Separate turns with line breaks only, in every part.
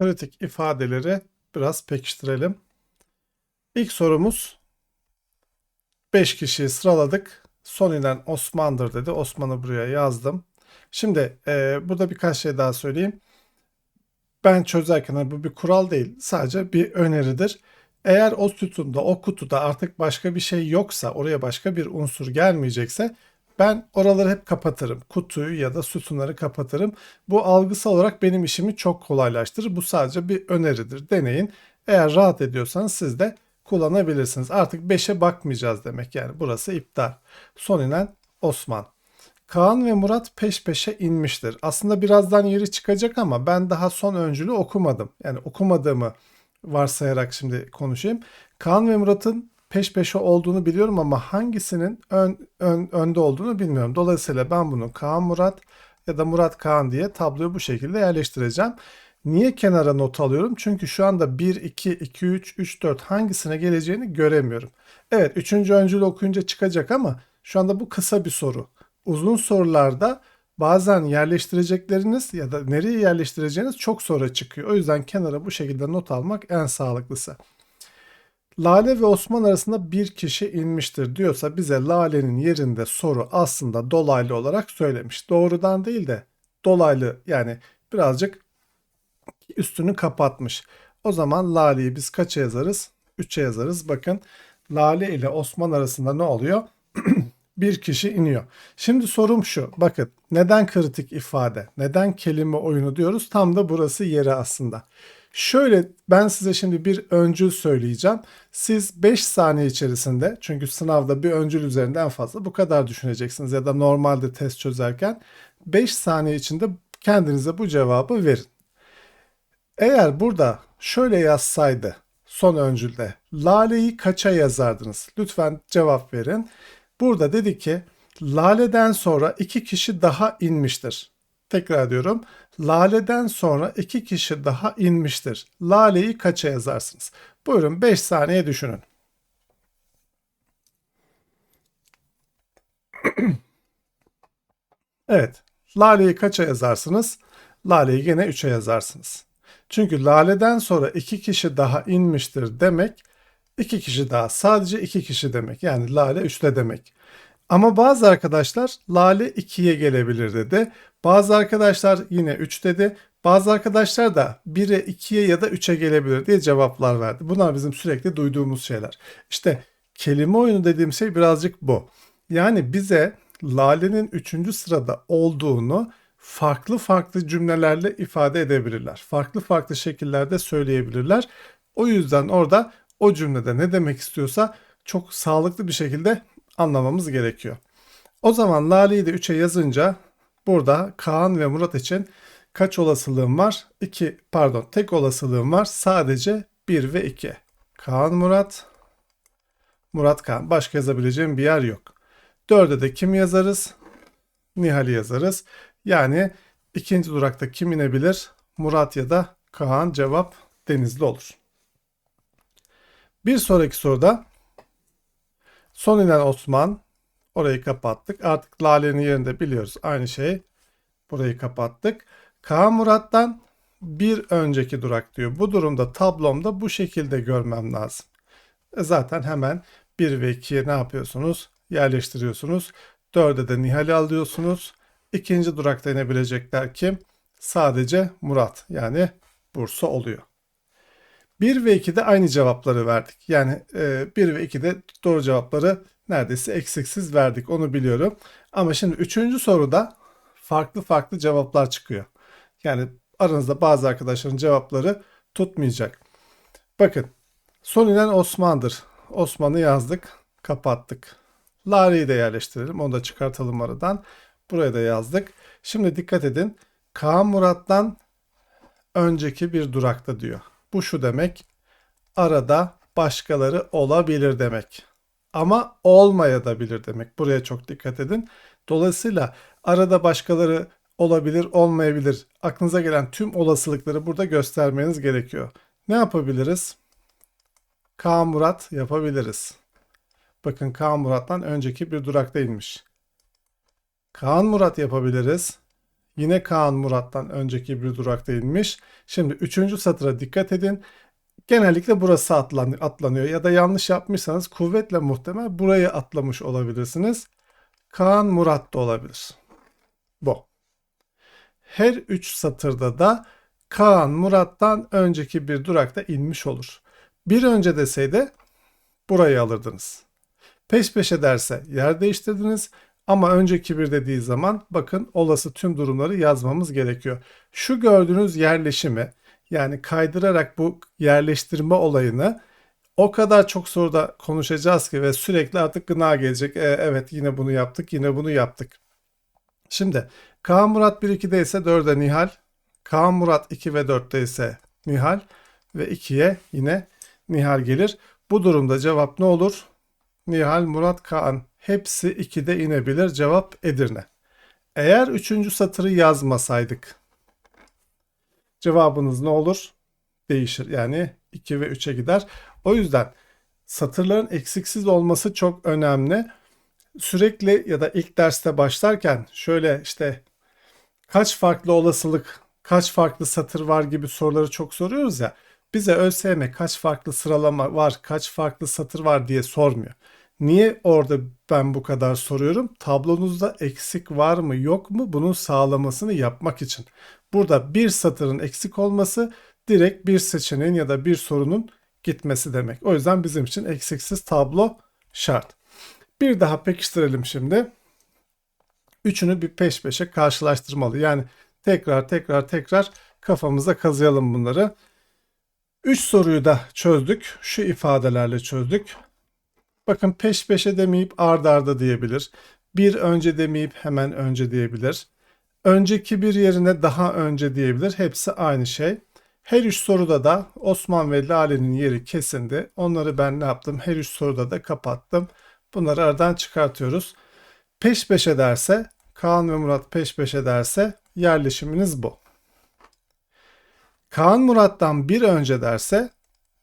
kritik ifadeleri biraz pekiştirelim. İlk sorumuz 5 kişiyi sıraladık. Son inen Osman'dır dedi. Osman'ı buraya yazdım. Şimdi e, burada birkaç şey daha söyleyeyim. Ben çözerken hani bu bir kural değil. Sadece bir öneridir. Eğer o sütunda, o kutuda artık başka bir şey yoksa, oraya başka bir unsur gelmeyecekse ben oraları hep kapatırım. Kutuyu ya da sütunları kapatırım. Bu algısal olarak benim işimi çok kolaylaştırır. Bu sadece bir öneridir. Deneyin. Eğer rahat ediyorsanız siz de kullanabilirsiniz. Artık 5'e bakmayacağız demek yani. Burası iptal. Son inen Osman. Kaan ve Murat peş peşe inmiştir. Aslında birazdan yeri çıkacak ama ben daha son öncülü okumadım. Yani okumadığımı varsayarak şimdi konuşayım. Kaan ve Murat'ın peş peşe olduğunu biliyorum ama hangisinin ön, ön, önde olduğunu bilmiyorum. Dolayısıyla ben bunu Kaan Murat ya da Murat Kaan diye tabloyu bu şekilde yerleştireceğim. Niye kenara not alıyorum? Çünkü şu anda 1, 2, 2, 3, 3, 4 hangisine geleceğini göremiyorum. Evet 3. öncül okuyunca çıkacak ama şu anda bu kısa bir soru. Uzun sorularda bazen yerleştirecekleriniz ya da nereye yerleştireceğiniz çok sonra çıkıyor. O yüzden kenara bu şekilde not almak en sağlıklısı. Lale ve Osman arasında bir kişi inmiştir diyorsa bize Lale'nin yerinde soru aslında dolaylı olarak söylemiş. Doğrudan değil de dolaylı yani birazcık üstünü kapatmış. O zaman Lale'yi biz kaça yazarız? 3'e yazarız. Bakın Lale ile Osman arasında ne oluyor? bir kişi iniyor. Şimdi sorum şu. Bakın neden kritik ifade? Neden kelime oyunu diyoruz? Tam da burası yeri aslında. Şöyle ben size şimdi bir öncül söyleyeceğim. Siz 5 saniye içerisinde çünkü sınavda bir öncül üzerinde en fazla bu kadar düşüneceksiniz ya da normalde test çözerken 5 saniye içinde kendinize bu cevabı verin. Eğer burada şöyle yazsaydı son öncülde Lale'yi kaça yazardınız? Lütfen cevap verin. Burada dedi ki Lale'den sonra iki kişi daha inmiştir. Tekrar diyorum. Lale'den sonra iki kişi daha inmiştir. Lale'yi kaça yazarsınız? Buyurun 5 saniye düşünün. evet. Lale'yi kaça yazarsınız? Lale'yi gene 3'e yazarsınız. Çünkü Lale'den sonra iki kişi daha inmiştir demek iki kişi daha sadece iki kişi demek. Yani Lale 3'te demek. Ama bazı arkadaşlar Lale 2'ye gelebilir dedi. Bazı arkadaşlar yine 3 dedi. Bazı arkadaşlar da 1'e 2'ye ya da 3'e gelebilir diye cevaplar verdi. Bunlar bizim sürekli duyduğumuz şeyler. İşte kelime oyunu dediğim şey birazcık bu. Yani bize Lale'nin 3. sırada olduğunu farklı farklı cümlelerle ifade edebilirler. Farklı farklı şekillerde söyleyebilirler. O yüzden orada o cümlede ne demek istiyorsa çok sağlıklı bir şekilde anlamamız gerekiyor. O zaman Lale'yi de 3'e yazınca burada Kaan ve Murat için kaç olasılığım var? 2 pardon tek olasılığım var. Sadece 1 ve 2. Kaan Murat, Murat Kaan. Başka yazabileceğim bir yer yok. 4'e de kim yazarız? Nihal'i yazarız. Yani ikinci durakta kim inebilir? Murat ya da Kaan cevap Denizli olur. Bir sonraki soruda son inen Osman orayı kapattık. Artık Lale'nin yerinde biliyoruz. Aynı şey. Burayı kapattık. Kaan Murat'tan bir önceki durak diyor. Bu durumda tablomda bu şekilde görmem lazım. E zaten hemen 1 ve 2'ye ne yapıyorsunuz? Yerleştiriyorsunuz. 4'e de Nihal'i alıyorsunuz. İkinci durakta inebilecekler kim? Sadece Murat yani Bursa oluyor. 1 ve 2'de aynı cevapları verdik. Yani e, 1 ve 2'de doğru cevapları neredeyse eksiksiz verdik onu biliyorum. Ama şimdi 3. soruda farklı farklı cevaplar çıkıyor. Yani aranızda bazı arkadaşların cevapları tutmayacak. Bakın son inen Osman'dır. Osman'ı yazdık, kapattık. Lale'yi de yerleştirelim. Onu da çıkartalım aradan. Buraya da yazdık. Şimdi dikkat edin. Kaan Murat'tan önceki bir durakta diyor. Bu şu demek. Arada başkaları olabilir demek. Ama olmaya da bilir demek. Buraya çok dikkat edin. Dolayısıyla arada başkaları olabilir, olmayabilir. Aklınıza gelen tüm olasılıkları burada göstermeniz gerekiyor. Ne yapabiliriz? Kaan Murat yapabiliriz. Bakın Kaan Murat'tan önceki bir durakta inmiş. Kaan Murat yapabiliriz. Yine Kaan Murat'tan önceki bir durakta inmiş. Şimdi üçüncü satıra dikkat edin. Genellikle burası atlan- atlanıyor ya da yanlış yapmışsanız kuvvetle muhtemel burayı atlamış olabilirsiniz. Kaan Murat da olabilir. Bu. Her üç satırda da Kaan Murat'tan önceki bir durakta inmiş olur. Bir önce deseydi burayı alırdınız. Peş peşe derse yer değiştirdiniz ama önceki bir dediği zaman bakın olası tüm durumları yazmamız gerekiyor. Şu gördüğünüz yerleşimi yani kaydırarak bu yerleştirme olayını o kadar çok soruda konuşacağız ki ve sürekli artık gına gelecek. E, evet yine bunu yaptık yine bunu yaptık. Şimdi Kaan Murat 1-2'de ise 4'e Nihal. Kaan Murat 2 ve 4'te ise Nihal. Ve 2'ye yine Nihal gelir. Bu durumda cevap ne olur? Nihal, Murat, Kaan hepsi 2'de inebilir. Cevap Edirne. Eğer 3. satırı yazmasaydık cevabınız ne olur? Değişir. Yani 2 ve 3'e gider. O yüzden satırların eksiksiz olması çok önemli. Sürekli ya da ilk derste başlarken şöyle işte kaç farklı olasılık, kaç farklı satır var gibi soruları çok soruyoruz ya. Bize ÖSYM kaç farklı sıralama var, kaç farklı satır var diye sormuyor. Niye orada ben bu kadar soruyorum? Tablonuzda eksik var mı yok mu bunun sağlamasını yapmak için. Burada bir satırın eksik olması direkt bir seçeneğin ya da bir sorunun gitmesi demek. O yüzden bizim için eksiksiz tablo şart. Bir daha pekiştirelim şimdi. Üçünü bir peş peşe karşılaştırmalı. Yani tekrar tekrar tekrar kafamıza kazıyalım bunları. Üç soruyu da çözdük. Şu ifadelerle çözdük. Bakın peş peşe demeyip ard arda diyebilir. Bir önce demeyip hemen önce diyebilir. Önceki bir yerine daha önce diyebilir. Hepsi aynı şey. Her üç soruda da Osman ve Lale'nin yeri kesindi. Onları ben ne yaptım? Her üç soruda da kapattım. Bunları aradan çıkartıyoruz. Peş peşe derse, Kaan ve Murat peş peşe derse yerleşiminiz bu. Kaan Murat'tan bir önce derse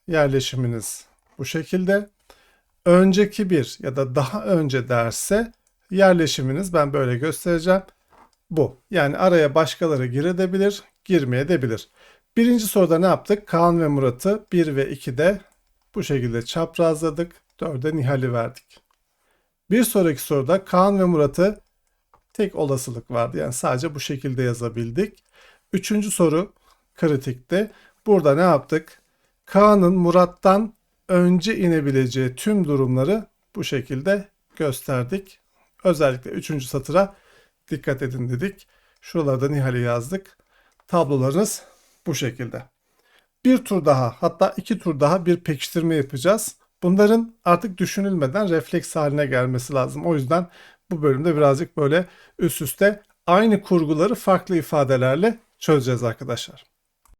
yerleşiminiz bu şekilde. Önceki bir ya da daha önce derse yerleşiminiz ben böyle göstereceğim. Bu. Yani araya başkaları girebilir, girmeyebilir. Birinci soruda ne yaptık? Kaan ve Murat'ı 1 ve 2'de bu şekilde çaprazladık. 4'e Nihal'i verdik. Bir sonraki soruda Kaan ve Murat'ı tek olasılık vardı. Yani sadece bu şekilde yazabildik. Üçüncü soru kritikti. Burada ne yaptık? Kaan'ın Murat'tan önce inebileceği tüm durumları bu şekilde gösterdik. Özellikle üçüncü satıra dikkat edin dedik. Şuralarda Nihal'i yazdık. Tablolarınız bu şekilde. Bir tur daha hatta iki tur daha bir pekiştirme yapacağız. Bunların artık düşünülmeden refleks haline gelmesi lazım. O yüzden bu bölümde birazcık böyle üst üste aynı kurguları farklı ifadelerle çözeceğiz arkadaşlar.